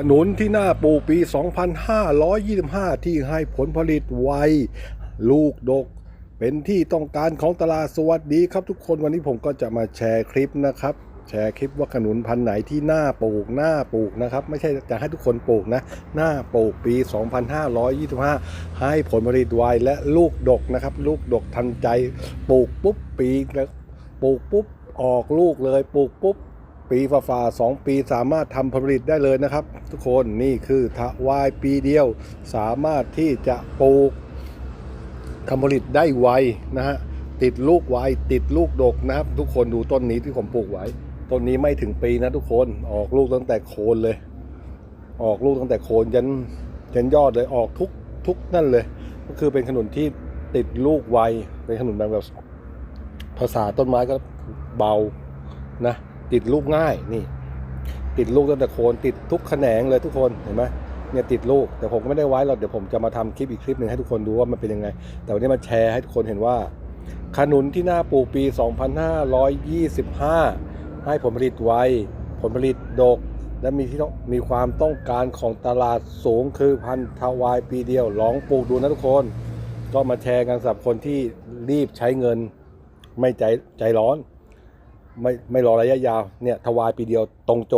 ขนุนที่หน้าปลูกปี 2525 ที่ให้ผลผลิตไว ลูกดก เป็นที่ต้องการของตลาดสวัสดีครับทุกคนวันนี้ผมก็จะมาแชร์คลิปนะครับ แชร์คลิปว่าขนุนพันธุ์ไหนที่หน้าปลูกหน้าปลูกนะครับ ไม่ใช่จะให้ทุกคนปลูกนะ หน้าปลูกปี 2525 ให้ผลผลิตไวและลูกดกนะครับ ลูกดกทันใจ ปลูกปุ๊บปีแล้วปลูกปุ๊บออกลูกเลย ปลูกปุ๊บ ปีฝ่าฝาสองปีสามารถทำผลผลิตได้เลยนะครับ ทุกคนนี่คือทวายปีเดียว สามารถที่จะปลูกทำผลผลิตได้ไวนะฮะติดลูกไวติดลูกดกนะครับ ทุกคนดูต้นนี้ที่ผมปลูกไว้ต้นนี้ไม่ถึงปีนะทุกคนออกลูกตั้งแต่โคนเลย ออกลูกตั้งแต่โคนยันยันยอดเลยออกทุกทุกนั่นเลย ก็คือเป็นขนุนที่ติดลูกไวเป็นขนุนแบบภาษาต้นไม้ก็เบานะ ติดลูกง่ายนี่ ติดลูกตั้งแต่โคนติดทุกแขนงเลยทุกคนเห็นไหมเนี่ยติดลูกแต่ผมก็ไม่ได้ไว้หรอกเดี๋ยวผมจะมาทำคลิปอีกคลิปหนึ่งให้ทุกคนดูว่ามันเป็นยังไง แต่วันนี้มาแชร์ให้ทุกคนเห็นว่าขนุนที่หน้าปลูกปี 2525 ให้ผลผลิตไวผลผลิตดก และมีที่ต้องมีความต้องการของตลาดสูงคือพันธุ์ทวายปีเดียวลองปลูกดูนะทุกคน ก็มาแชร์กันสำหรับคนที่รีบใช้เงินไม่ใจใจร้อน ไม่ไม่รอระยะยาวเนี่ยทวายปีเดียวตรงโจ